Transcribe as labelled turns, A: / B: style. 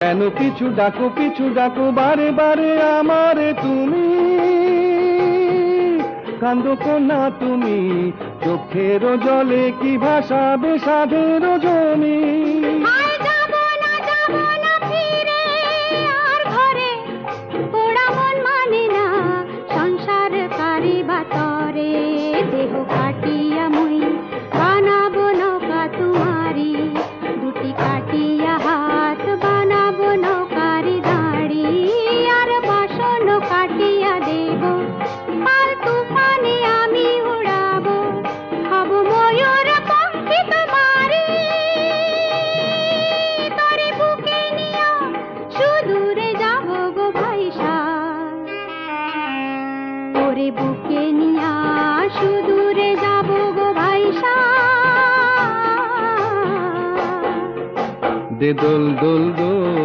A: কেন কিছু ডাকো কিছু ডাকো, বারে বারে আমারে তুমি। কান্দো না তুমি, চোখেরও জলে কি ভাষা সাধের জমি।
B: ওরে বুকে নিয়া সুদূরে যাব গো ভাইসা।
A: দে দোল দোল দোল